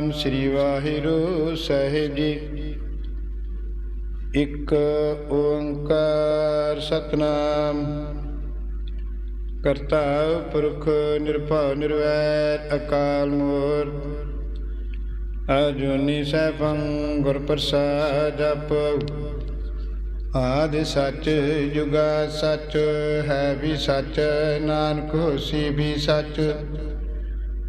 ਸਤਨਾਮ ਸ੍ਰੀ ਵਾਹਿਗੁਰੂ ਸਾਹਿਬ ਜੀ। ਇੱਕ ਓੰਕਾਰ ਸਤਨਾਮ। ਕਰਤਾ ਪੁਰਖ ਨਿਰਭਉ ਨਿਰਵੈਰ ਅਕਾਲ ਮੂਰਤ ਅਜੂਨੀ ਸੈਭੰ ਗੁਰ ਪ੍ਰਸਾਦ ਜਪਉ ਆਦਿ ਸੱਚ ਜੁਗਾ ਸੱਚ ਹੈ ਵੀ ਸੱਚ। ਨਾਨਕ ਹੋਸੀ ਵੀ ਸੱਚ।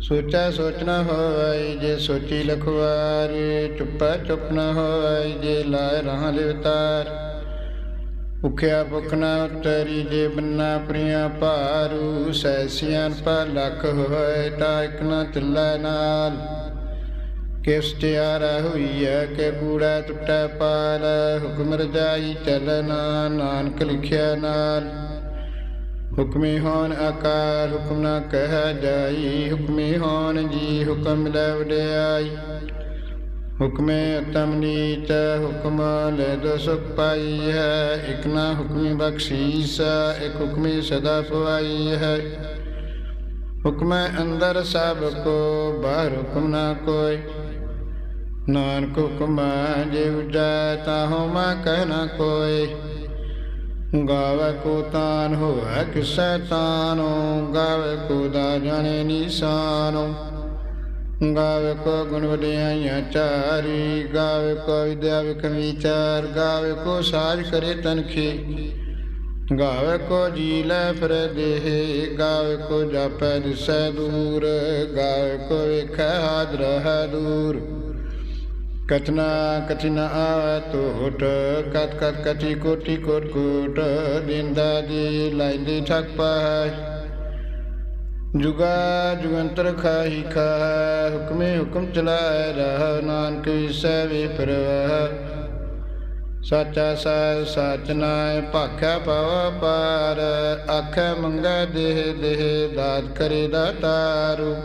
ਸੋਚਾ ਸੋਚ ਨ ਹੋਇ ਜੇ ਸੋਚੀ ਲਖਵਾਰ, ਚੁੱਪਾ ਚੁੱਪ ਨਾ ਹੋਇ ਜੇ ਲਾਇ ਰਹਾ ਲਿਵਤਾਰ ਭੁਖਿਆ ਭੁਖ ਨ ਉਤਰੀ ਜੇ ਬੰਨਾ ਪ੍ਰਿਆ ਭਾਰੂ ਸੈਸੀਆਂ ਪਾ ਲਖ ਹੋਇ ਤਾ ਇਕ ਨ ਤਿੱਲਾ ਨਾਲ। ਕਿਸ ਤਿਆਰਾ ਹੋਈ ਹੈ ਕਿ ਕੂੜਾ ਟੁੱਟਾ ਪਾਲ, ਹੁਕਮ ਰਜਾਈ ਚੱਲਣਾ ਨਾਨਕ ਲਿਖਿਆ ਨਾਲ। ਹੁਕਮੀ ਹੋਣ ਆਕਾਰ, ਹੁਕਮ ਨਾ ਕਹਿ ਜਾਈ। ਹੁਕਮੀ ਹੋਣ ਜੀ, ਹੁਕਮ ਲੈ ਵਡਿਆਈ। ਹੁਕਮੇ ਅਤਮ ਨੀਤ, ਹੁਕਮ ਲੈ ਦੋ ਸੁਖ ਪਾਈ ਹੈ। ਇਕ ਨਾ ਹੁਕਮੀ ਬਖਸ਼ੀਸ, ਇਕ ਹੁਕਮੀ ਸਦਾ ਪਵਾਈ ਹੈ। ਹੁਕਮੈ ਅੰਦਰ ਸਭ ਕੋ, ਬਾਹਰ ਹੁਕਮ ਨਾ ਕੋਈ। ਨਾਨਕ ਹੁਕਮ ਜੇ ਉਜੈ ਤਾਹੋ ਮੈਂ ਕਹਿ ਨਾ ਕੋਈ। ਗਾਵੇ ਕੋ ਤਾਨ, ਹੋਵੇ ਕਿਸੈ ਤਾਨੋ ਗਾਵੇ ਕੋ ਦਾ ਜਾਣੇ ਨਿਸ਼ਾਨੋ। ਗਾਵੇ ਕੋ ਗੁਣ ਵਡਿਆਈਆਂ ਚਾਰੀ, ਗਾਵੇ ਕੋ ਵਿਦਿਆ ਵਿਕਮ ਵਿਚਾਰ, ਗਾਵੇ ਕੋ ਸਾਜ ਕਰੇ ਤਨਖੀ। ਗਾਵੇ ਕੋ ਜੀ ਲੈ ਫਿਰ ਦੇਹ, ਗਾਵੇ ਕੋ ਜਾਪੈ ਦਿਸੈ ਦੂਰ, ਗਾਵੇ ਕੋ ਵੇਖੈ ਹਾਜ਼ਰ ਹੈ ਦੂਰ। ਕਤਨਾ ਕਤਿਨਾ ਆਵੈ ਤੋਟ ਕਤ ਕਤ ਕਤੀ ਕੋਟੀ ਕੋਟ ਕੋਟ, ਦਿੰਦਾ ਦੀ ਲਾਈਂਦੀ ਠੱਕ ਪਾਇ ਜੁਗਾ ਜੁਗੰਤਰ ਖਾਹੀ ਖਾ ਹੁਕਮੇ ਹੁਕਮ ਚਲਾਏ ਰਹ, ਨਾਨਕ ਵਿਸੈ ਵੇ ਪਰਵਾਹ ਸਾਚਾ ਸਾਚ ਸਾਚ ਭਾਖਿਆ ਪਵ ਪਾਰ ਆਖੈ ਮੰਗੈ ਦੇਹ ਦੇਹ, ਦਾਤ ਕਰੇ ਦਾਤਾਰੂ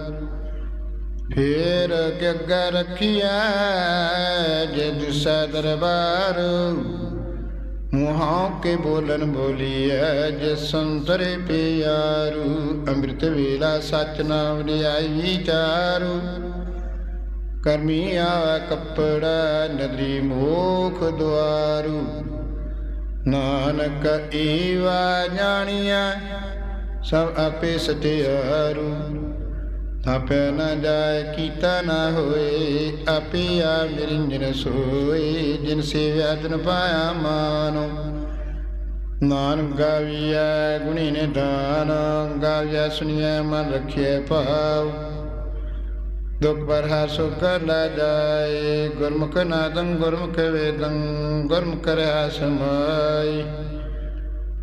ਫੇਰ ਗੱਗਾ ਰੱਖਿਆ ਜੇ ਦਿਸੈ ਦਰਬਾਰ। ਮੁਹਾਂ ਕੇ ਬੋਲਨ ਬੋਲੀਐ ਜੇ ਸੰਤਰੇ ਪਿਆਰੂ। ਅੰਮ੍ਰਿਤ ਵੇਲਾ ਸਚ ਨਾਮ ਲਿਆਈ ਵਿਚਾਰੂ ਕਰਮੀ ਆ ਕੱਪੜਾ ਨਦਰੀ ਮੋਖ ਦੁਆਰੂ। ਨਾਨਕ ਈਵਾ ਜਾਣੀਐ ਸਭ ਆਪੇ ਸਤਿਆਰੂ। ਥਾਪੈ ਨਾ ਜਾਏ, ਕੀਤਾ ਨਾ ਹੋਏ, ਆਪੇ ਆ ਨਿਰੰਜਨ ਸੋਏ, ਜਿਨ ਸੇਵਿਆ ਤਨ ਪਾਇਆ ਮਾਨੋ। ਨਾਨਕ ਗਾਵੀਐ, ਗੁਣੀ ਨਿਦਾਨ ਗਾਵੀਐ ਸੁਣੀਐ, ਮਨ ਰਖਿਐ ਭਾਵ। ਦੁਖ ਪਰ ਹਾਸੋ ਕਰ ਲੈ ਜਾਏ, ਗੁਰਮੁਖ ਨਾਦੰ, ਗੁਰਮੁਖ ਵੇਦੰ, ਗੁਰਮੁਖ ਰਹਾ ਸਮਾਈ।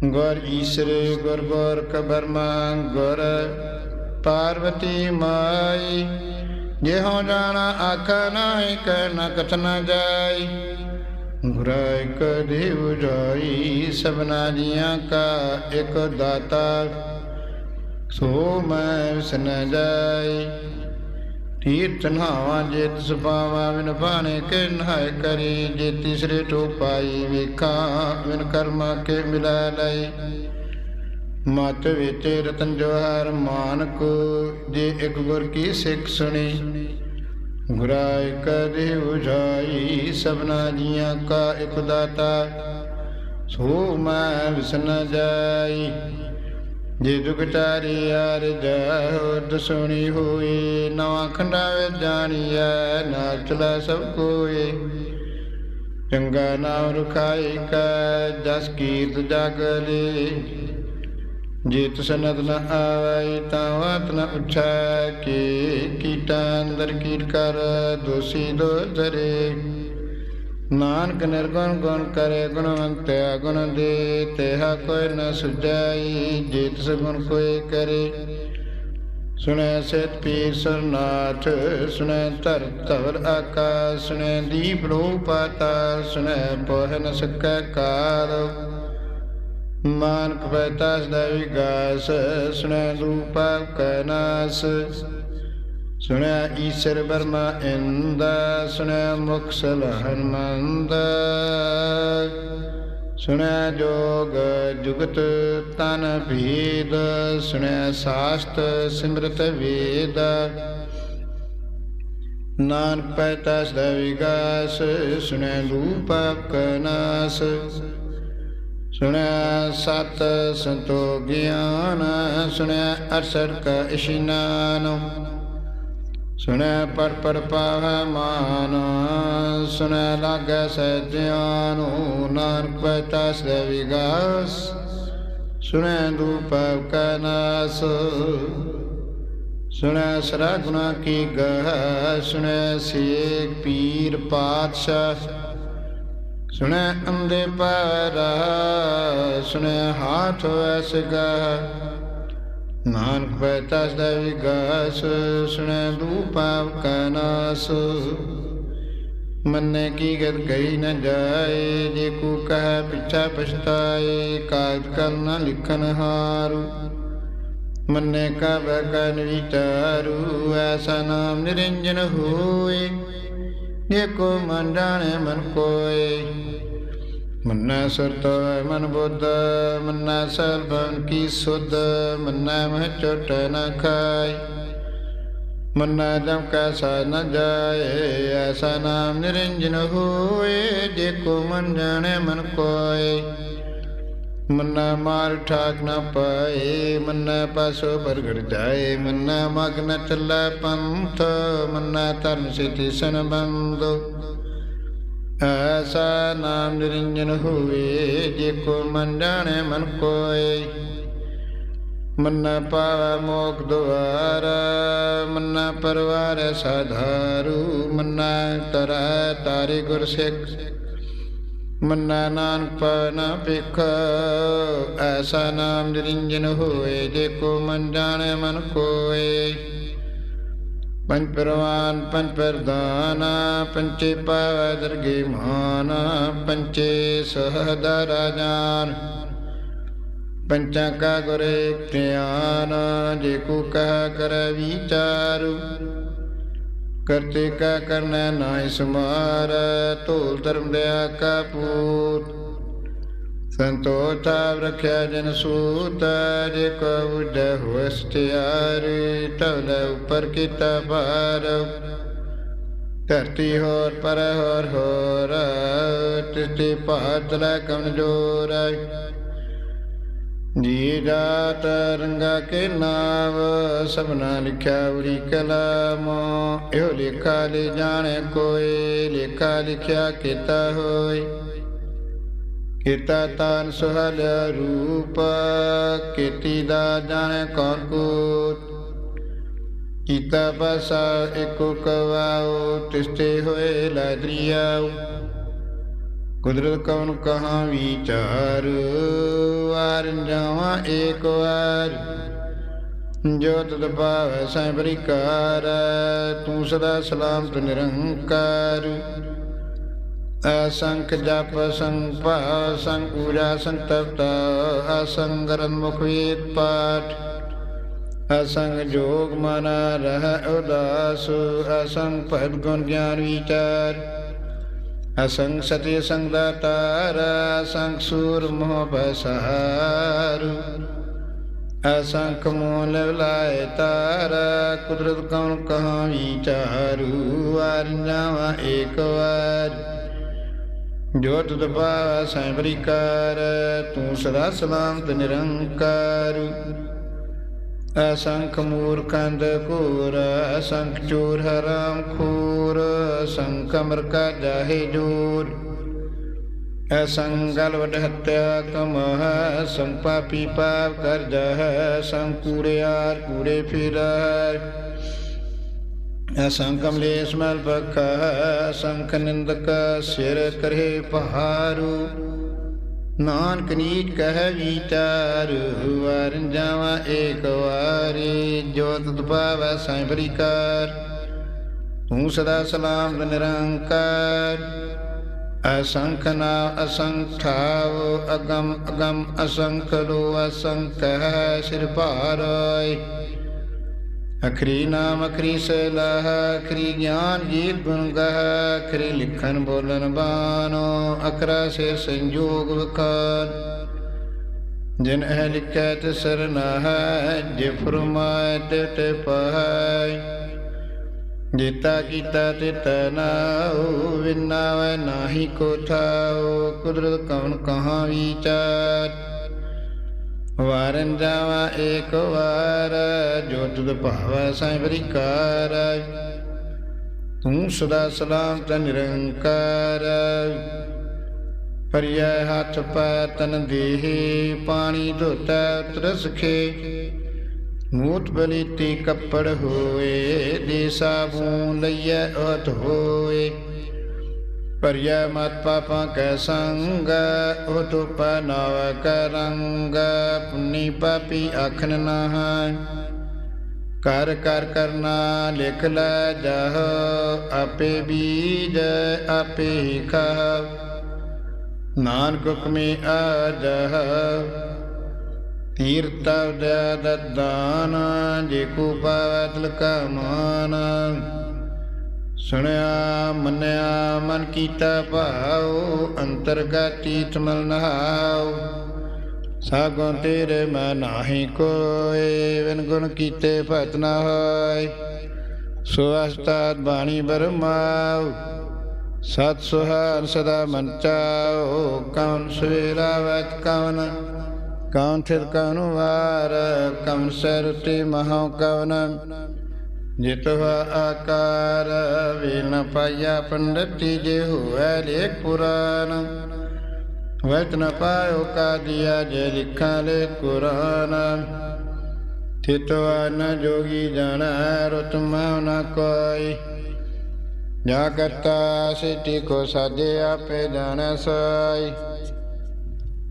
ਗੁਰ ਈਸਰ, ਗੁਰ ਗੋਰਖ ਬਰਮਾ, ਗੁਰ ਪਾਰਵਤੀ ਮਾਈ, ਜਿਹੋ ਜਾਣਾ ਆਖ ਨਾਹੀ ਕਹਿਣਾ ਕਥ ਨ ਜਾਈ। ਗੁਰਾ ਇਕ ਦੇਵ ਜਾਈ, ਸਭਨਾ ਜੀਆਂ ਕਾ ਇਕ ਦਾਤਾ। ਸੋ ਮੈਂ ਵਿਸਨ ਜਾਈ। ਤੀਰਥ ਨਹਾਵਾਂ ਜੇ ਤਿਸ ਪਾਵਾਂ ਵਿਨ ਭਾਣੇ ਕੇ ਨਹਾਇ ਕਰੀ। ਜੇ ਤਿਸਰੇ ਟੋ ਪਾਈ ਵੇਖਾਂ ਵਿਨ ਕਰਮਾ ਕੇ ਮਿਲਾ ਲਈ। ਮਤ ਵਿੱਚ ਰਤਨ ਜਵਾਹਰ ਮਾਨਕ, ਜੇ ਇੱਕ ਗੁਰ ਕੀ ਸਿੱਖ ਸੁਣੀ। ਗੁਰਾ ਇੱਕ ਦੇ ਸਭਨਾ ਜੀਆਂ ਕਾ ਇੱਕ ਦਾਤਾ। ਸੋ ਮੈਂ ਵਿਸਨ ਜਾਈ, ਜੇ ਦੁਖ ਚਾਰੀ ਯਾਰ ਜਾਹੋ ਦਸੁਣੀ ਹੋਈ। ਨਵਾਂ ਖੰਡਾ ਵਿੱਚ ਜਾਣੀਐ ਨਾ ਚਲਾ ਸਭ ਕੋਏ। ਚੰਗਾ ਨਾਮ ਰੁਖਾਈ ਕਾ, ਜਸ ਕੀਰਤ ਜਗਲੇ ਜੇ ਤਸਨਤ ਨ ਆਵੈ, ਤਾਂ ਵਾਤ ਨ ਉਠੈ। ਕੇ ਕੀਟਾ ਅੰਦਰ ਕੀਟ ਕਰ, ਦੋਸੀ ਦੋ ਧਰੇ ਨਾਨਕ ਨਿਰਗੁਣ ਗੁਣ ਕਰੇ ਗੁਣਵੰਤ ਗੁਣ ਦੇ। ਤੇਹਾ ਕੋਈ ਨ ਸੁਝਾਈ ਜੇ ਤਿਸ ਗੁਣ ਕੋਈ ਕਰੇ। ਸੁਣੈ ਸਿਤ ਪੀਰ ਸਰਨਾਥ ਸੁਣੈ ਧਰ ਧਵਰ ਆਕਾਸ਼, ਸੁਣੈ ਦੀਪ ਰੂਪ ਪਾਤਾਲ ਸੁਣੈ ਪੋਹ ਨ ਸਕੈ ਕਾਲ ਮਾਨਕ ਪੈਤਾ ਦਾ ਵਿਗਾਸ ਸੁਣੈ ਰੂਪਾ ਕੈਨਾਸ ਸੁਣਿਆ ਈਸ਼ਰ ਬਰਮਾ ਇੰਦ ਸੁਣਿਆ ਮੁਖ ਸਲਹਨ ਸੁਣਿਆ ਜੋਗ ਜੁਗਤ ਤਨ ਭੇਦ ਸੁਣਿਆ ਸਾਸਤ ਸਿਮਰਤ ਵੇਦ ਨਾਨਕ ਪੈਤਾ ਦਾ ਵਿਗਾਸ ਸੁਣੈ ਰੂਪ ਕਨਾਸ ਸੁਣਿਆ ਸਤ ਸੰਤੋ ਗਿਆਨ ਸੁਣਿਆ ਅਰਸਰ ਕਾ ਇਸ਼ਨਾਨ ਸੁਣਿਆ ਪਰ ਪਰ ਪਾਵੈ ਮਾਨ ਸੁਣਿਆ ਲਾਗੈ ਸਜਿਆਨੋ ਨਾਨਕ ਪੈਤਾ ਸਦਾ ਵਿਗਾਸ। ਸੁਣਿਆ ਰੂਪ ਕਨਾਸ ਸੁਣਿਆ ਸਰਾ ਗੁਨਾ ਕੀ ਗਹ ਸੁਣਿਆ ਸੇਖ ਪੀਰ ਪਾਤਸ਼ਾਹ। ਸੁਣਿਆ ਅੰਦੇ ਪਾਰਾ ਸੁਣਿਆ ਹਾਥ ਐਸ ਗਹ। ਨਾਨਕ ਪੈਤਾ ਸਦਾ ਵਿਗਾਸ ਸੁਣਿਆ ਰੂਪਾਵ ਕਨਾਸ ਮੰਨੇ ਕੀ ਗਤ ਗਈ ਨ ਜਾਏ, ਜੇ ਕੋ ਕਹ ਪਿਛਾ ਪਛਤਾਏ, ਕਾਗਦ ਕਲ ਨ ਲਿਖਨ ਹਾਰੂ। ਮੰਨੇ ਕਾ ਬਗਨ ਵਿਚਾਰੂ ਐਸਾ ਨਾਮ ਨਿਰੰਜਨ ਹੋਏ। ਜੇ ਕੋ ਮਨ ਜਾਣੇ ਮਨ ਕੋਏ। ਮੰਨਾ ਸੁਰਤ ਮਨ ਬੁੱਧ, ਮੰਨਾ ਸਰਬਨ ਕੀ ਸੁਧ, ਮੰਨਾ ਮਹ ਚੋਟ ਨ ਖਾਈ। ਮੰਨਾ ਜਮ ਕਾ ਸਾ ਨ ਜਾਏ, ਐਸਾ ਨਾਮ ਨਿਰੰਜਨ ਹੋਏ ਜੇ ਕੋ ਮਨ ਜਾਣੇ ਮਨ ਕੋਏ। ਮੰਨਾ ਮਾਰ ਠਾਕ ਨਾ ਪਾਏ, ਮੰਨਾ ਪਾਸੋ ਬਰਗੜ ਜਾਏ। ਮੰਨਾ ਮਗਨ ਚੱਲੇ ਪੰਥ, ਮੰਨਾ ਧਰਮ ਸਿਤੀ ਸੰਬੰਧੋ ਐਸਾ ਨਾਮ ਨਿਰੰਜਨ ਹੋਵੇ, ਜੇ ਕੋ ਮਨ ਜਾਣੇ ਮਨ ਕੋਏ। ਮੰਨਾ ਪਾਵੈ ਮੋਖ ਦੁਆਰ, ਮੰਨਾ ਪਰਵਾਰ ਸਾਧਾਰੂ। ਮੰਨਾ ਤਰੈ ਤਾਰੇ ਗੁਰ ਸਿੱਖ। ਮੰਨਾ ਨਾਨਕ ਨਾ ਭਿਖ, ਐਸਾ ਨਾਮ ਨਿਰੰਜਨ ਹੋਏ, ਜੇ ਕੋ ਮਨ ਜਾਣੇ ਮਨ ਕੋਏ। ਪੰਜ ਪਰਵਾਨ, ਪੰਜ ਪ੍ਰਦਾਨ ਪੰਚੇ ਪਾਵੈ ਦਰਗੇ ਮਾਨ ਪੰਚੇ ਸਹਦਾ ਰਾਜਾਨ। ਪੰਚਾਂ ਕਾ ਗੁਰੇ ਧਿਆਨ, ਜੇ ਕੋ ਕਹ ਕਰ ਵਿਚਾਰੂ ਕਰਤੇ ਕਾ ਕਰਨਾ ਨਾਇ ਸਮਾਰ, ਧੂਲ ਧਰਮ ਦਿਆ ਕਾ ਪੂਤ। ਸੰਤੋਤਾ ਰਖਿਆ ਜਨ ਸੂਤ, ਜੇ ਕੋ ਉਡ ਹੋਸਤਿਆਰ ਤਵਲ ਉਪਰ ਕੀਤਾ ਭਾਰ। ਧਰਤੀ ਹੋਰ ਪਰ ਹੋਰ ਹੋਰ, ਤਿਸਤੇ ਭਾਤ ਲੈ ਕਮਜੋਰ ਜੀ ਜਾਤ ਰੰਗਾ ਕੇ ਨਾਮ ਸਭਨਾ ਲਿਖਿਆ ਉਰੀ ਕਲਾਮ। ਇਹੋ ਲੇਖਾ ਲੈ ਜਾਣੇ ਕੋਈ, ਲੇਖਾ ਲਿਖਿਆ ਕੀਤਾ ਹੋਈ ਕੀਤਾ ਤਾਨ ਸੁਹਲ ਰੂਪ, ਕੀਤੀ ਦਾ ਜਾਣੇ ਕੌਣ ਕੋ ਕੀਤਾ ਬਸਾ ਇੱਕੋ ਕਵਾਉ, ਤਿਸਤੇ ਹੋਏ ਲਾਦਰੀਆਉ ਕੁਦਰਤ ਕੌਣ ਕਹਾ ਵਿਚਾਰ ਵਾਰ ਜਾਵਾਂ ਏਕ ਵਾਰ। ਜੋ ਤਦ ਭਾਵੈ ਸੈ ਬਰਿਕਾਰ, ਤੂੰ ਸਦਾ ਸਲਾਮਤ ਨਿਰੰਕਾਰ। ਅਸੰਖ ਜਪ ਸੰਗ ਸੰਗ ਪੂਜਾ ਸੰਗ ਤਪਤਾ ਅਸੰਗ ਗਰਨ ਮੁਖ ਵੇਦ ਪਾਠ। ਅਸੰਗ ਜੋਗ ਮਨ ਰਹਿ ਉਦਾਸ ਅਸੰਗ ਪਦ ਗੁਣ ਗਿਆਨ ਵਿਚਾਰ। ਅਸੰਗ ਸਤਿ ਸੰਗ ਦਾਤਾਰ ਅਸੰਗ ਸੂਰ ਮੋਹ ਬਸਾਰ ਅਸੰਖ ਮੋਹ ਲਵਲਾਏ ਤਾਰ, ਕੁਦਰਤ ਕੌਣ ਕਹਾਂ ਵਿਚਾਰੂ ਵਾਰ ਜਾਵਾ ਏਕ ਵਾਰ। ਜੋ ਤੁਧ ਪਾਵੈ ਸੈ ਬਰਿਕਾਰ ਤੂੰ ਸਦਾ ਸਲਾਮਤ ਨਿਰੰਕਾਰ। ਅਸੰਖ ਮੂਰਖੰਦ ਘੋਰ, ਅਸੰਖ ਚੋਰ ਹਰਾਮ ਖੋਰ। ਅਸੰਖ ਅਮਰ ਕਾ ਜਾਹੇ ਜੋਰ ਅਸੰਗਲ ਵਡ ਕਮਹ ਸੰਪਾਪੀ ਪਾਪ ਕਰ ਜਹ ਸੰਕੂੜਿਆਰ ਕੂੜੇ ਫਿਰੈ। ਅਸੰਕਮ ਲੇਸ ਪਖ ਅਸੰਖ ਨਿੰਦਕ ਸਿਰ ਕਰੇ ਪਹਾਰੂ। ਨਾਨਕ ਨੀਚ ਕਹਿ ਵਿਚਾਰ ਵਾਰਨ ਜਾਵਾ ਏਕ ਵਾਰੀ, ਜੋ ਤਤ ਪਾਵੈ ਸੈ ਬਰਿਕਾਰ ਤੂੰ ਸਦਾ ਸਲਾਮ ਨਿਰੰਕਾਰ। ਅਸੰਖ ਨਾ ਅਸੰਖ ਠਾਵ, ਅਗਮ ਅਗਮ ਅਸੰਖ ਲੋ ਅਸੰਖ ਹੈ ਸਿਰ ਭਾਰੈ ਅਖਰੀ ਨਾਮ ਅਖਰੀ ਸਲਾਹ, ਅਖਰੀ ਗਿਆਨ ਜੀਤ ਗੁਣ ਗਹ, ਅਖਰੀ ਲਿਖਨ ਬੋਲਨ ਬਾਨੋ ਅਕਰਾ ਸੇ ਸੰਜੋਗ ਵਖਾਨ ਜਿਨ ਇਹ ਲਿਖੈ ਤੇ ਸਰਨਾ ਹੈ ਜੇ ਫਰਮਾਏ ਤੇ ਤੇ ਜੇਤਾ ਕੀਤਾ ਤਿਤ ਨਾਉ ਵਿਨਾਵੈ ਨਾਹੀ ਕੋ ਥਾਉ ਕੁਦਰਤ ਕਵਨ ਕਹਾਂ ਵਿਚਾਰ। ਵਾਰਨ ਜਾਵਾ ਏਕ ਵਾਰ, ਜੋ ਤੁਧ ਭਾਵੈ ਸੈ ਬਰਿਕਾਰ ਤੂੰ ਸਦਾ ਸਲਾਮ ਤ ਨਿਰੰਕਾਰ। ਪਰਿਆ ਹੱਥ ਪੈ ਤਨ ਦੇਹੇ, ਪਾਣੀ ਧੋਤਾ ਉਤਰ ਮੂਤ ਬਲੀ ਬਲੀਤੀ ਕੱਪੜ ਹੋਏ, ਦੇ ਸਾਬੂ ਲਈਐ ਅਤ ਹੋਏ। ਪਰਿਆ ਮਤ ਪਾਪਾਂ ਕੈ ਸੰਗ ਉਤ ਤੋ ਕਰੰਗ ਪੁੰਨੀ ਪਾਪੀ ਆਖਨ ਨਾਹੈ, ਕਰ ਕਰ ਕਰਨਾ ਲਿਖ ਲੈ ਜਹ। ਆਪੇ ਬੀਜ, ਆਪੇ ਹੀ ਖਾਵ ਨਾਨਕ ਹੁਕਮੇ ਆਜਹ ਤੀਰਤ ਦਦਾਨ ਜੇ ਕੋ ਪਾਵਤਲ ਕਾ ਮਾਨ। ਸੁਣਿਆ, ਮੰਨਿਆ, ਮਨ ਕੀਤਾ ਭਾਉ, ਅੰਤਰਗਤੀ ਤਮਲ ਨਹਾਉ। ਸਾਗੋਂ ਤੇਰੇ ਮੈਂ ਨਾਹੀ ਕੋਏ ਵਿਨ ਗੁਣ ਕੀਤੇ ਭਤ ਨਾ ਹੋਏ। ਸੋ ਬਾਣੀ ਬਰਮਾਉ, ਸਤ ਸੁਹਾਨ ਸਦਾ ਮਨ ਚਾਓ ਕੌਣ ਸਵੇਰਾ ਵਤ ਕਵਨ ਕੌਣ ਥਿਰ ਕਵਨ ਵਾਰ ਕਵਨ ਸਰਤੀ ਮਹਾਂ ਕਵਨ ਜਿਤਵਾ ਆਕਾਰ ਵੇ ਨ ਪਾਇਆ ਪੰਡਤੀ ਜੇ ਹੋਇ ਲੇਖ ਪੁਰਾਨ ਵਤ ਨ ਪਾਇਓ ਕਾਦੀਆ ਜੇ ਲਿਖਾਂ ਲੈ ਕੁਰਾਨ ਥਿਤਵਾ ਨ ਜੋਗੀ ਜਾਣਾ ਰਤ ਮੈ ਨ ਕੋਈ ਜਾ ਕਰਤਾ ਸਿਟੀ ਕੋ ਸਾਜੇ ਆਪੇ ਜਾਣੈ ਸਾਈ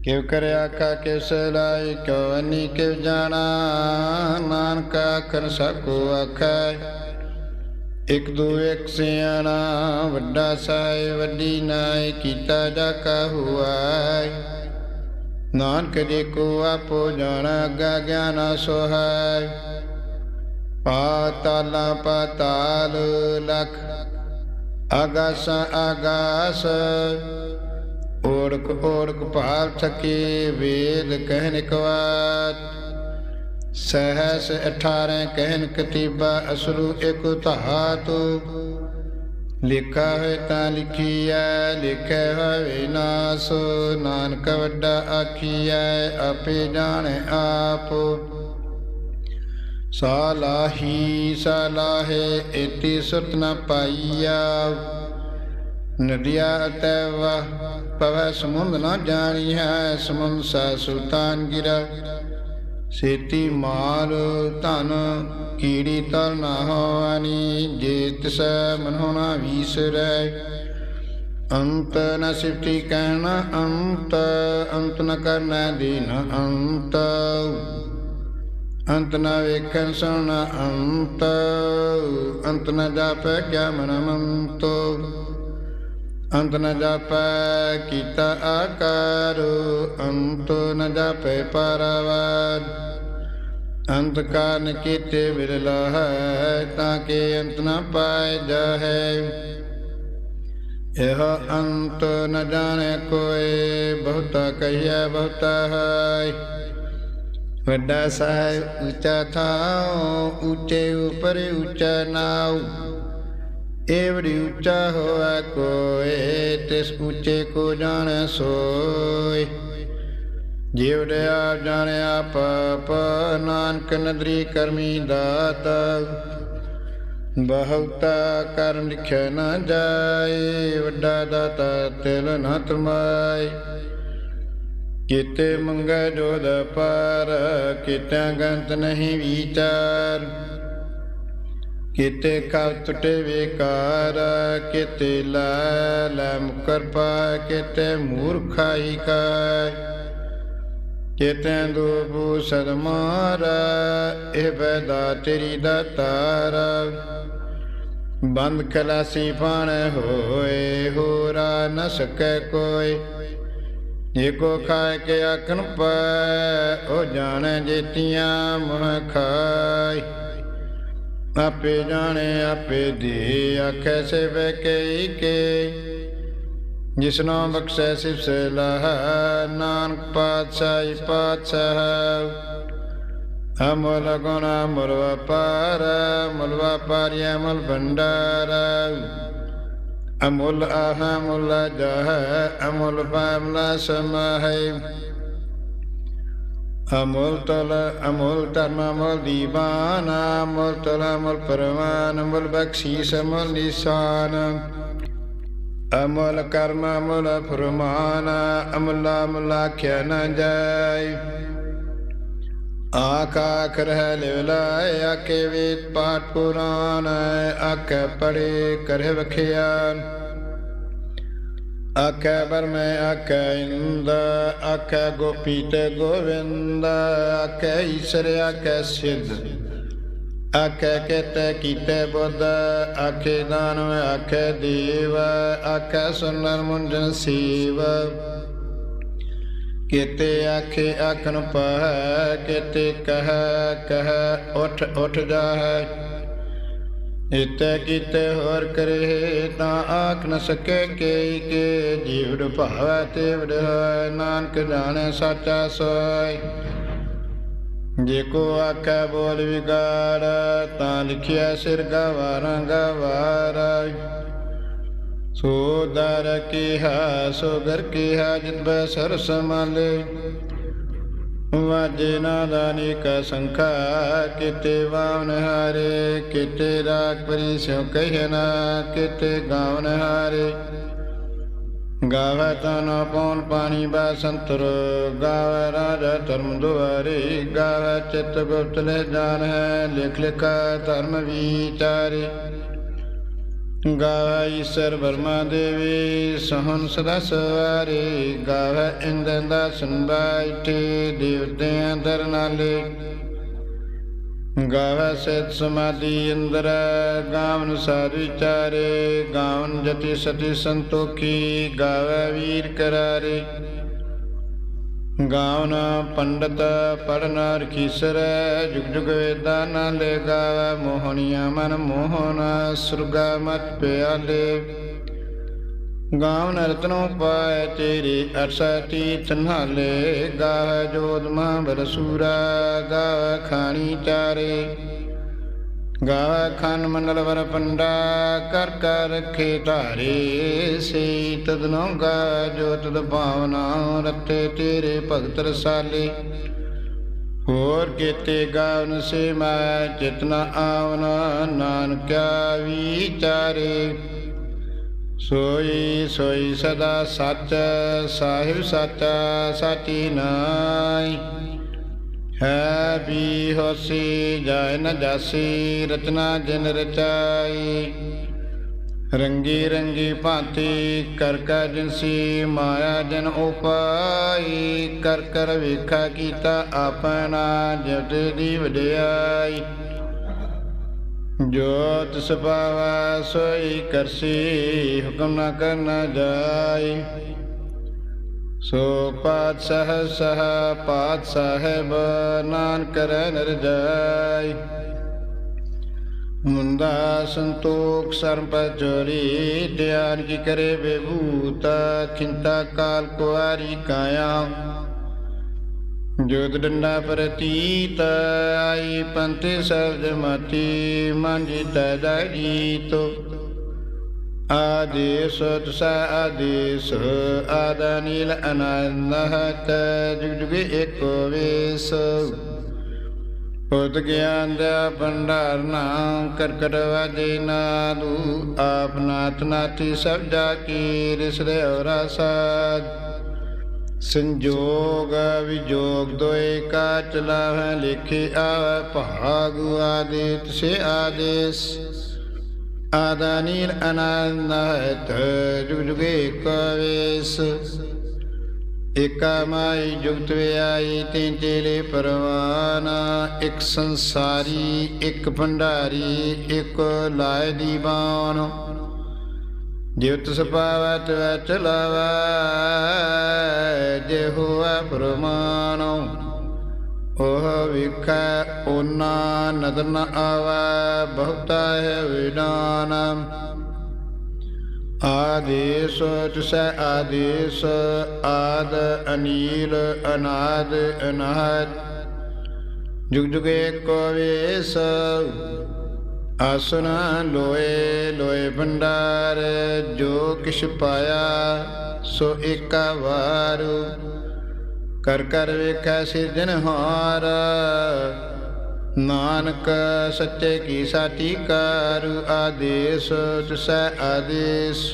ਕਿਵ ਕਰਿਆ ਕਾ ਕਿਵ ਸਲਾਈ ਕਿਉ ਅਨੀ ਕਿਵ ਜਾਣਾ, ਨਾਨਕ ਆਖਨ ਸਕੋ ਆਖੈ। ਇਕ ਦੋ ਇੱਕ ਸਿਆਣਾ, ਵੱਡਾ ਸਾਇ ਵੱਡੀ ਨਾਇ, ਕੀਤਾ ਜਾ ਕਾ ਹੁਆਈ ਨਾਨਕ ਜੇ ਕੋ ਆਪੋ ਜਾਣਾ, ਗਾ ਗਿਆਨ ਸੋਹਾਈ ਪਾਤਾਲਾ ਪਾਤਾਲ ਲਖ, ਆਗਾਸ ਆਗਾਸ। ਓੜਕ ਓੜਕ ਭਾਵ ਥਕੇ, ਵੇਦ ਕਹਿਨ ਕਵਾਤ ਸਹਸ 18 ਕਹਿਨ ਕਤੀਬਾ, ਅਸਰੂ ਇਕ ਧਾਤੁ। ਲਿਖਾ ਹੈ ਤਾਂ ਲਿਖੀਐ, ਲਿਖੈ ਹੋਵੇ ਨਾਸ। ਨਾਨਕ ਵੱਡਾ ਆਖੀਐ, ਆਪੇ ਜਾਣੈ ਆਪ। ਸਾਲਾਹੀ ਸਾਲਾਹੇ ਇਤੀ ਸੁਰਤ ਨ ਪਾਈਆ ਨਦੀਆ ਤੈ ਤਵ ਪਵੈ ਸਮੁੰਦ ਨਾ ਜਾਣੀ ਹੈ, ਸਮੁੰਦ ਸਾ ਸੁਲਤਾਨ ਗਿਰਾ। ਸੇਤੀ ਮਾਲ ਧਨ ਕੀੜੀ ਤਲ ਨਾ ਹੋਣੀ ਜੇ ਤਿਸ ਮਨ ਹੋਣਾ ਵੀਸਰੈ। ਅੰਤ ਨ ਸਿਫਤੀ ਕਹਿਣਾ ਅੰਤ ਅੰਤ ਨ ਕਰਨਾ ਦੀਨ ਅੰਤ। ਅੰਤ ਨ ਵੇਖਣ ਸੁਣਾ ਅੰਤ ਅੰਤ ਨ ਜਾਪੈ ਕਿਆ ਮਨ ਮੰਤੋ ਅੰਤ ਨ ਜਾਪੈ, ਕੀਤਾ ਆਕਾਰ, ਅੰਤ ਨ ਜਾਪੈ ਪਰਵਾਰ। ਅੰਤ ਕਾਰਨ ਕੀਤੇ ਬਿਰਲਾ ਹੈ, ਤਾਂ ਕਿ ਅੰਤ ਨ ਪਾਇ ਜਾਹੈ। ਇਹ ਅੰਤ ਨ ਜਾਣੇ ਕੋਈ, ਬਹੁਤਾ ਕਹੀਐ ਬਹੁਤਾ ਹੈ। ਵੱਡਾ ਸਾਹਿਬ ਉੱਚਾ ਥਾਉ, ਉੱਚੇ ਉਪਰ ਉੱਚਾ ਨਾਉ। ਏਵੜੀ ਉੱਚਾ ਹੋਆ ਕੋਏ, ਤਿਸ ਉੱਚੇ ਕੋ ਜਾਣੈ ਸੋਏ। ਜਿਵੜਿਆ ਜਾਣਿਆ ਪਾਪ, ਨਾਨਕ ਨਦਰੀ ਕਰਮੀ ਦਾਤ। ਬਹੁਤਾ ਕਰਮ ਲਿਖਿਆ ਨਾ ਜਾਏ, ਵੱਡਾ ਦਾਤਾ ਤਿਲ ਨਾ ਤਮਾਏ। ਕੀਤੇ ਮੰਗੈ ਜੋਦ ਪਰ, ਕੀਤਿਆਂ ਗੰਤ ਨਹੀਂ ਵਿਚਾਰ। ਕਿਤੇ ਕਾ ਟੁੱਟੇ ਵਿਕਾਰ, ਕਿਤੇ ਲੈ ਲੈ ਮੁਕਰ ਪਾ, ਕੀਤੇ ਮੂਰਖਾਈ ਕਾ ਕਿਤੇ ਦੁਬੂ ਸਦਮਾਰ ਇਹ ਬੈਦਾ ਤੇਰੀ ਦਾਤਾਰ ਬੰਦ ਕਲਾਸੀ ਪਾਣ ਹੋਏ, ਹੋਰਾ ਨ ਸਕੈ ਕੋਈ। ਏਕੋ ਖਾਇ ਕੇ ਆਖਣ ਪੈ, ਉਹ ਜਾਣੈ ਜੇਤੀਆਂ ਮੋਹ ਖਾਈ ਆਪੇ ਜਾਣੇ, ਆਪੇ ਦੇ ਆਖੈ ਸੇ ਵੇ ਕੇ। ਕੇ ਜਿਸਨੋ ਬਖਸ਼ੈ ਸ਼ਿਵ ਸੇ ਲਹ, ਨਾਨਕ ਪਾਤਸ਼ਾਹੀ ਪਾਤਸ਼ਾਹ। ਅਮਲ ਗੁਣ ਅਮਲ ਵਪਾਰ, ਅਮਲ ਵਪਾਰੀ ਅਮਲ ਭੰਡਾਰ। ਅਮੁੱਲ ਆਹ, ਮੁੱਲ ਜਹ, ਅਮੁੱਲ ਪਾਮਲਾ ਸਮਾਹੈ। ਅਮੁਲ ਤਲ, ਅਮੁਲ ਧਰਮ, ਅਮੁੱਲ ਦੀਵਾਨ, ਅਮੁਲ ਤਲ, ਅਮੁਲ ਪਰਮਾਨ ਅਮੁੱਲ ਬਖਸ਼ੀਸ, ਅਮੁੱਲ ਨਿਸ਼ਾਨ। ਅਮੁੱਲ ਕਰਮ, ਅਮੁੱਲ ਫਰਮਾਨ, ਅਮੁੱਲ ਅਮਲਾ ਖਿਆ ਨ ਜਾਏ। ਆਕਾ ਕਰਹਿ ਲਿਵ ਆਕੇ ਵੇਦ ਪਾਠ ਪੁਰਾਨ ਆਕੇ ਪੜੇ ਕਰਹਿ ਵਖਿਆਨ। ਆਖੈ ਬਰਮੈ ਆਖੈ ਇੰਦ, ਆਖੈ ਗੋਪੀਤ ਗੋਵਿੰਦ, ਆਖੈ ਈਸ਼ਰ, ਆਖੈ ਸਿੱਧ। ਆਕੇ ਕੇਤੇ ਕੀਤੇ ਬੁੱਧ, ਆਖੈ ਦਾਨਵ, ਆਖੈ ਦੇਵ, ਆਖੈ ਸੁਨਰ ਮੁੰਡਨ ਸੀਵ। ਕਿਤੇ ਆਖੇ ਆਖਣ ਪਾਹੈ, ਕੀਤੇ ਕਹ ਕਹ, ਉਠ ਉਠ ਜਾਹੈ। ਇਤੇ ਕੀਤੇ ਹੋਰ ਕਰੇ, ਤਾਂ ਆਖ ਨ ਸਕੇ ਕੇ ਕੇ ਜੀਵ ਭਾਵੈ ਤੇ ਵਡਿਆ ਨਾਨਕ ਜਾਣੈ ਸਾਚਾ ਸੋਇ। ਜੇ ਕੋ ਆਖੈ ਬੋਲ ਵਿਗਾੜ, ਤਾਂ ਲਿਖਿਆ ਸਿਰ ਗਵਾਰਾਂ ਗਵਾਰਾ। ਸੋ ਦਰ ਕੀਹਾ, ਸੋ ਗਰ ਕੀਹਾ ਜਿਤ ਬੈ ਸਰ ਸਮਾਲੇ ਵਾਜੇ ਨਾਦਾਨੀ ਕਾ ਸੰਖਾ, ਕਿਤੇ ਵਾਵਨ ਹਾਰੇ, ਕਿਤੇ ਰਾਗ ਪਰੀ ਸਿਉ ਕਹਿਨਾ ਕਿਤੇ ਗਾਵਨ ਹਾਰੇ। ਗਾਵੈ ਤਨ ਪਉਨ ਪਾਣੀ ਬਾ ਸੰਤਰ ਗਾਵੈ ਰਾਜਾ ਧਰਮ ਦੁਆਰੇ, ਗਾਵੈ ਚਿਤ ਗੁਪਤ ਲੈ ਜਾਣ ਹੈ, ਲਿਖ ਲਿਖਾ ਧਰਮ ਵਿਚਾਰੇ। ਗਾਵੈ ਈਸ਼ਰ ਬਰਮਾ ਦੇਵੀ ਸਹਨ ਸਦਾ ਸਵਾਰੇ, ਗਾਵੈ ਇੰਦਰ ਦਾ ਸੰਬਾਈਠੇ ਦੇਵਤਿਆਂ ਦਰ ਨਾਲੇ ਗਾਵੈ ਸਤ ਸਮਾਧੀ ਇੰਦਰ, ਗਾਵਨ ਸਾਧ ਵਿਚਾਰੇ ਗਾਵਨ ਜਤੀ ਸਤੀ ਸੰਤੋਖੀ, ਗਾਵੈ ਵੀਰ ਕਰਾਰੇ। ਗਾਵਨ ਪੰਡਤ ਪੜਨ ਰਖੀਸਰ, ਜੁਗ ਜੁਗ ਵੇਦਾਂ ਨਾਲੇ ਗਾਵੈ ਮੋਹਣੀਆਂ ਮਨ ਮੋਹਨ, ਸੁਰਗਾ ਮਤ ਪਿਆਲੇ। ਗਾਵਨ ਰਤਨੋ ਪਾਇ ਤੇਰੇ ਅਰਸਾ ਤੀਰਥ ਨਾਲੇ, ਗਾਵੈ ਜੋਤ ਮਹਾਬਰ ਸੂਰਾ, ਗਾਵੈ ਖਾਣੀ ਚਾਰੇ। ਗਾਵਾ ਖਨ ਮੰਡਲ ਵਰ ਪੰਡਾ, ਕਰ ਕਰ ਰਖੇ ਧਾਰੇ ਸੇ ਤਦਨੋ ਗਾ ਜੋ ਤਦ ਭਾਵਨਾ ਰਤੇ ਤੇਰੇ ਭਗਤ ਰਸਾਲੇ। ਹੋਰ ਕੀਤੇ ਗਾਵਨ ਸੇ ਮੈਂ ਚਿਤਨਾ ਆਵਨਾ ਨਾਨਕਿਆ ਵਿਚਾਰੇ। ਸੋਈ ਸੋਈ ਸਦਾ ਸੱਚ, ਸਾਹਿਬ ਸੱਚਾ, ਸਾਚੀ ਨਾਈ ਹੈ ਵੀ ਹੋਸੀ ਜਾਇ ਨ ਜਾਸੀ, ਰਚਨਾ ਜਿਨ ਰਚਾਈ। ਰੰਗੀ ਰੰਗੀ ਭਾਂਤੀ ਕਰ ਕਾ ਜਿਨਸੀ ਮਾਇਆ ਜਨ ਉਪਾਈ। ਕਰ ਕਰ ਵੇਖਾ ਕੀਤਾ ਆਪਣਾ ਜਦ ਦੀ ਵਡਿਆਈ। ਜੋਤ ਤਿਸ ਸੋਈ ਕਰਸੀ, ਹੁਕਮ ਨਾ ਕਰਨਾ ਜਾਈ। ਸੋ ਪਾਤਸ਼ਾਹ ਸਹ ਪਾਤ ਸਾਹਿਬ ਨਾਨਕ ਕਰੈ ਨਰਜਾਈ ਮੁੰਦਾ ਸੰਤੋਖ ਸਰਮ ਪਚੋਰੀ ਧਿਆਨ ਕੀ ਕਰੇ ਬੇਭੂਤ ਚਿੰਤਾ ਕਾਲ ਕੁਆਰੀ ਕਾਇਆ ਜੋਤ ਡੰਡਾ ਪ੍ਰਤੀਤ ਆਈ ਪੰਤੇ ਸਰਜ ਮਤੀ ਮਨ ਜੀਤਾ ਦਾ ਜੀਤੋ ਆਦੇਸ ਤੁਸਾ ਆਦੇਸ ਆਦਾ ਨੀਲ ਅਨੰਦਹਤ ਜੁਗ ਜੁਗ ਏਕ ਵੇਸ ਉਤ ਗਿਆਨ ਦਾ ਭੰਡਾਰ ਨਾ ਕਰਕਟ ਵਾਜੇ ਨਾਦੂ ਆਪ ਨਾਥ ਨਾਥੀ ਸਭ ਜਾ ਕੀ ਰਿਸਦੇ ਔਰਾ ਸਾਜ ਸੰਜੋਗ ਵਿਜੋਗ ਦੋਏ ਕਾ ਚਲਾਵੈ ਲਿਖੇ ਆਵੈ ਭਾਗ ਆਦਿਤ ਸੇ ਆਦੇਸ ਆਦਾ ਨੀਲ ਅਨੰਦਤ ਜੁਗ ਕਵੇਸ। ਏਕਾ ਮਾਈ ਜੁਗਤ ਵਿਆਈ ਤੈਂ ਤੇਰੇ ਪਰਵਾਨਾ, ਇੱਕ ਸੰਸਾਰੀ, ਇੱਕ ਭੰਡਾਰੀ, ਇੱਕ ਲਾਇ ਦੀਵਾਨ। ਜਿਉ ਤਿਸ ਪਾਵਤ ਵਿੱਚ ਲਾਵਾ, ਜੇ ਹੋਆ ਪ੍ਰਮਾਨੋ। ਉਹ ਵਿਖੈ ਓਨਾ ਨਦਰ ਨ ਆਵੈ, ਬਹੁਤਾ ਹੈ ਵਿਡਾਨ ਆਦੇਸ ਤਿਸੈ ਆਦੇਸ, ਆਦ ਅਨੀਲ, ਅਨਾਦ ਅਨਾਦ। ਜੁਗ ਜੁਗ ਏਕੋ ਵੇਸ, ਆਸਨ ਲੋਏ ਲੋਏ ਭੰਡਾਰ। ਜੋ ਕਿਛ ਪਾਇਆ, ਸੋ ਏਕਾ ਵਾਰੂ। ਕਰ ਕਰ ਵੇਖੈ ਸਿਰਜਨ ਹਾਰ। ਨਾਨਕ ਸੱਚੇ ਕੀ ਸਾਚੀ ਕਾਰ ਆਦੇਸ਼, ਤਿਸੈ ਆਦੇਸ਼।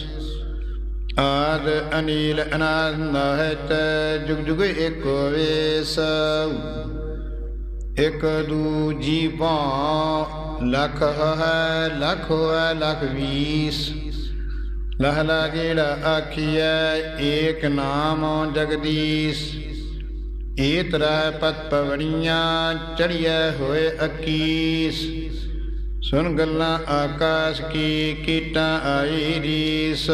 ਆਦ ਅਨੀਲ ਅਨਾਦ ਨਹਿਤ, ਜੁਗ ਜੁਗ ਏਕੋ ਵੇਸ। ਇਕ ਦੂ ਜੀਵਾਂ ਲਖ ਹੈ ਲਖ ਹੈ, ਲਖ ਵੀਸ। ਲਹ ਲਾਗੇੜਾ ਆਖੀਐ, ਏਕ ਨਾਮ ਜਗਦੀਸ਼। ਏਤ ਰਹਿ ਪਤ ਪਵਣੀਆਂ ਚੜੀਐ ਹੋਏ ਅਕੀਸ। ਸੁਨ ਗੱਲਾਂ ਆਕਾਸ਼ ਕੀ, ਕੀਟਾਂ ਆਈ ਰੀਸ।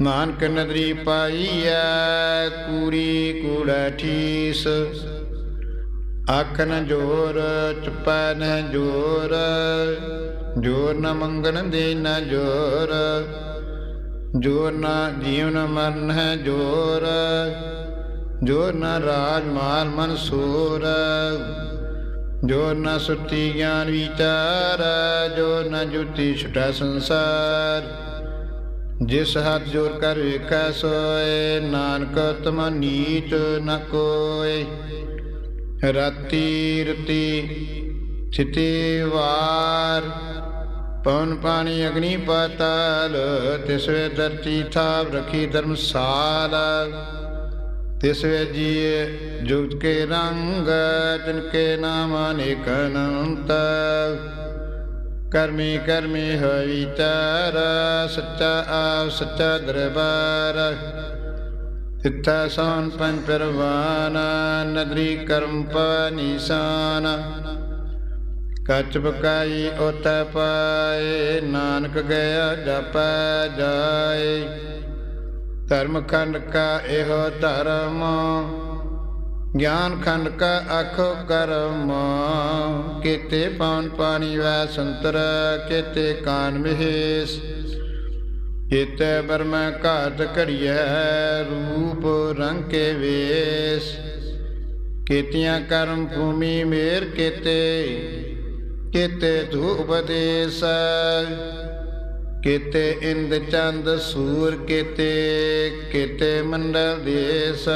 ਨਾਨਕ ਨਦਰੀ ਪਾਈਐ ਕੂੜੀ ਕੂੜਾ ਠੀਸ। ਅੱਖ ਜੋਰ, ਚੁਪੈ ਨ ਜੋਰ। ਜੋਰ ਨ ਮੰਗਣ ਦੇ ਨ ਜੋਰ। ਜੋਰ ਨ ਜੀਵਨ ਮਰਨ ਹੈ ਜੋਰ। ਜੋਰ ਨ ਰਾਜ ਮਾਲ ਮਨ ਮਨਸੂਰ ਜੋ ਨ ਸੁਤੀ ਗਿਆਨ ਵਿਚਾਰ, ਜੋ ਨ ਜੁਤੀ ਛੁਟਾ ਸੰਸਾਰ। ਜਿਸ ਹੱਥ ਜੋਰ ਕਰ ਵੇਖੈ ਸੋਏ, ਨਾਨਕ ਤਮ ਨੀਚ ਨ ਕੋਏ। ਰਾਤੀ ਰਤੀ ਛਿਤੀ ਵਾਰ, ਪਵਨ ਪਾਣੀ ਅਗਨੀ ਪਾਤਾਲ, ਤਿਸਵੇ ਧਰਤੀ ਥਾਪ ਰਖੀ ਧਰਮਸਾਲ ਤਿਸ ਜੀਏ ਜੁਗਤ ਕੇ ਰੰਗ, ਤਿਨ ਕੇ ਨਾਮ ਅਨੇਕ ਅਨੰਤ। ਕਰਮੀ ਕਰਮੀ ਹੋਈ ਚਾਰ, ਸੱਚਾ ਆ ਸੱਚਾ ਦਰਬਾਰ। ਤਿੱਥਾ ਸੋਨ ਪੰਜ ਪਰਵਾਨ, ਨਦਰੀ ਕਰਮ ਪਨੀਸਾਨ ਕੱਚ ਬਕਾਈ ਉਤੈ ਪਾਏ ਨਾਨਕ ਗਿਆ ਜਪੈ ਜਾਏ। ਧਰਮ ਖੰਡ ਕਾ ਇਹੋ ਧਰਮ, ਗਿਆਨ ਖੰਡ ਕਾ ਆਖੋ ਕਰਮ। ਕੀਤੇ ਪਵਨ ਪਾਣੀ ਵੈ ਸੰਤਰ, ਕੀਤੇ ਕਾਨ ਮਹੇਸ਼। ਇਤੈ ਬਰਮ ਘਾਟ ਘੜੀਐ, ਰੂਪ ਰੰਗ ਕੇ ਵੇਸ। ਕੀਤੀਆਂ ਕਰਮ ਭੂਮੀ ਮੇਰ ਕੀਤੇ ਕੀਤੇ ਧੂ ਉਪਦੇਸ ਕੀਤੇ ਇੰਦ ਚੰਦ, ਸੂਰ ਕੀਤੇ ਕੀਤੇ ਮੰਡਲ ਦੇਸ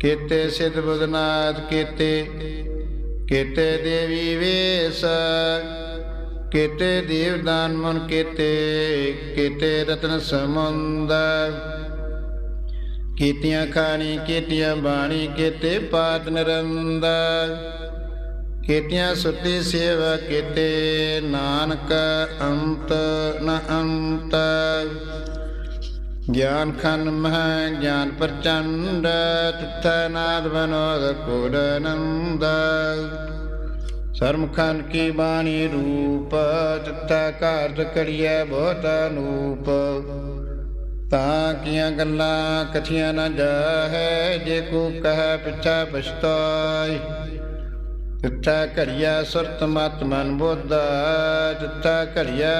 ਕੀਤੇ ਸਿਧ ਬੁਧਨਾਥ ਕੀਤੇ ਕੀਤੇ ਦੇਵੀ ਵੇਸ ਕੀਤੇ ਦੇਵਦਾਨ ਮਨ ਕੀਤੇ ਕੀਤੇ ਰਤਨ ਸਮੁੰਦ ਕੀਤੀਆਂ ਖਾਣੀ, ਕੀਤੀਆਂ ਬਾਣੀ, ਕੀਤੇ ਪਾਤ ਨਿਰੰਦ ਕੀਤੀਆਂ ਸੁਤੀ ਸੇਵਾ ਕੀਤੇ ਨਾਨਕ ਅੰਤ ਨ ਅੰਤ। ਗਿਆਨ ਖੰਡ ਮਹ, ਗਿਆਨ ਪ੍ਰਚੰਡ, ਤਿੱਥ ਨਾਦ ਬਨੋਦ ਕੋਡਨੰਦ ਸਰਮਖੰਡ ਕੀ ਬਾਣੀ ਰੂਪ, ਤਿੱਥਾ ਕਾਰਜ ਕਰੀਐ ਬਹੁਤ ਅਨੂਪ। ਤਾਂ ਕੀਆਂ ਗੱਲਾਂ ਕਥੀਆਂ ਨਾ ਜਾਹੈ, ਜੇ ਕੋ ਕਹੈ ਪਿਛਾ ਪਛਤਾਈ ਤਿੱਥਾ ਘੜੀਆ ਸੁਰਤ ਮਤ ਮਨ ਬੁੱਧ ਤਿੱਥਾ ਘੜੀਆ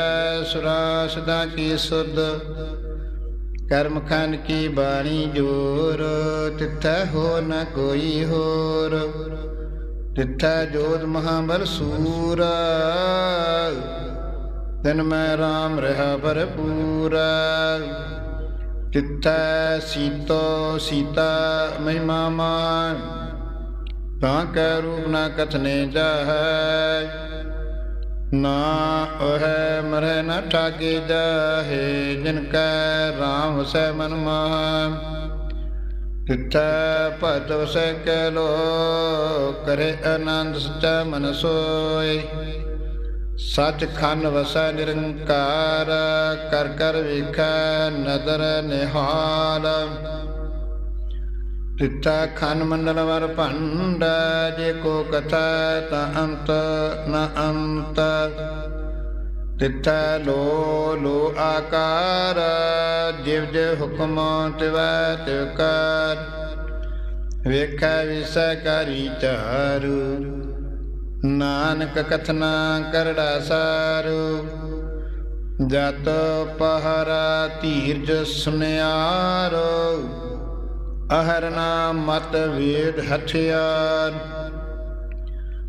ਸੁਰਾ ਸਦਾ ਕੀ ਸੁਧ? ਕਰਮ ਖੰਡ ਕੀ ਬਾਣੀ ਜੋਰ, ਤਿੱਥਾ ਹੋ ਨ ਕੋਈ ਹੋਰ? ਤਿੱਥਾ ਜੋਤ ਮਹਾਬਲ ਸੂਰ ਦਿਨ ਮੈਂ RAM ਰਹਾ ਭਰਪੂਰ। ਤਿੱਥਾ ਸੀਤੋ ਸੀਤਾ ਮਹਿਮਾ ਮਾਨ ਤਾਂ ਕੈ ਰੂਪ ਨਾ ਕਥਨੇ ਜਾਹੈ। ਨਾ ਉਹੈ ਮਰੈ ਨ ਠਾਗੇ ਜਾਹੇ, ਜਿਨ ਕੈ ਰਾਮ ਵਸੈ ਮਨ ਮਾਨ ਤਿੱਥੈ ਭਤ ਵਸੈ ਕੈ ਲੋ ਕਰੇ ਆਨੰਦ ਸਚਾ ਮਨ ਸੋਏ। ਸਚ ਖੰਨ ਵਸੈ ਨਿਰੰਕਾਰ, ਕਰ ਕਰ ਵੇਖੈ ਨਦਰ ਨਿਹਾਲ। ਤਿੱਥਾ ਖੰਨ ਮੰਡਲ ਵਰ ਭੰਡ, ਜੇ ਕੋ ਕਥਾ ਤਾ ਅੰਤ ਨ ਅੰਤ। ਤਿੱਥਾ ਲੋ ਲੋ ਆਕਾਰ, ਜਿਵ ਜੇ ਹੁਕਮ ਤਿਵੈ ਤਿਵ ਕਰ। ਵੇਖੈ ਵਿਸੈ ਕਰੀ ਚਾਰੂ, ਨਾਨਕ ਕਥਨਾ ਕਰੜਾ ਸਾਰੂ। ਜਤ ਪਹਰਾ ਧੀਰਜ ਸੁਨਿਆਰੋ ਅਹਰਨਾ ਮਤ ਵੇਦ ਹਥਿਆਰ।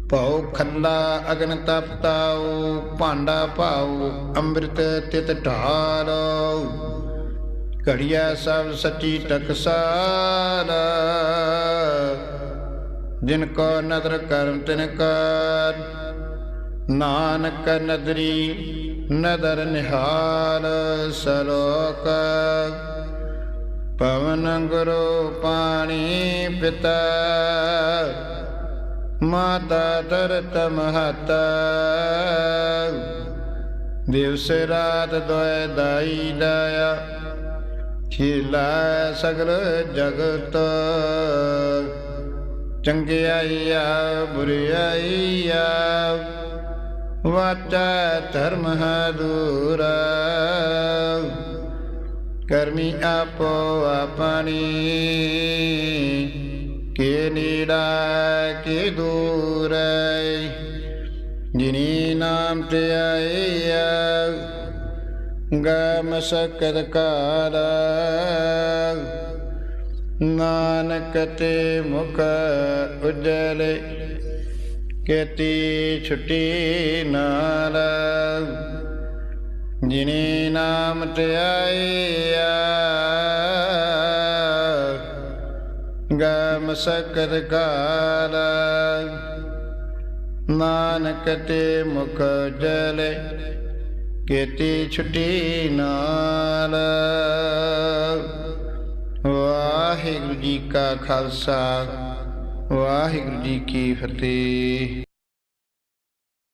ਭਉ ਖੰਡਾ ਅਗਨ ਤਪਤਾਉ, ਭਾਂਡਾ ਭਾਉ, ਅੰਮ੍ਰਿਤ ਤਿਤ ਢਾਲੋ ਘੜੀਆ ਸਭ ਸੱਚੀ ਟਕਸਾਰ ਜਿਨ ਕੋ ਨਦਰ ਕਰਮ ਤਿਨ ਕਰ। ਨਾਨਕ ਨਦਰੀ ਨਦਰ ਨਿਹਾਲ ਸਲੋਕ ਪਵਨ ਗੁਰੂ ਪਾਣੀ ਪਿਤਾ, ਮਾਤਾ ਤਰਤ ਮਹਤਾ। ਦਿਵਸ ਰਾਤ ਦੋਇ ਦਾਈ ਦਾਇਆ, ਖੇਲਾ ਸਗਲ ਜਗਤ। ਚੰਗਿਆਈਆ ਬੁਰਿਆਈਆ ਵਾਚਾ ਧਰਮ ਹਦੂਰਾ ਕਰਮੀ ਆਪੋ ਆਪਣੀ। ਕੇ ਨੀੜਾ, ਕੇ ਦੂਰ ਜਿਨੀ ਨਾਮ ਤੇ ਆਇਆ ਗਮ ਸਕਤ ਕਾਲ ਨਾਨਕ ਤੇ ਮੁਖ ਉਜਲੇ, ਕੇਤੀ ਛੁੱਟੀ ਨਾਲ। ਜਿਨੇ ਨਾਮ ਤੇ ਗਮ ਸ਼ਕਰ ਕਾਲ। ਨਾਨਕ ਤੇ ਮੁਖ ਜਲੇ, ਕੇਤੀ ਛੁੱਟੀ ਨਾਲ। ਵਾਹਿਗੁਰੂ ਜੀ ਕਾ ਖਾਲਸਾ, ਵਾਹਿਗੁਰੂ ਜੀ ਕੀ ਫਤਿਹ।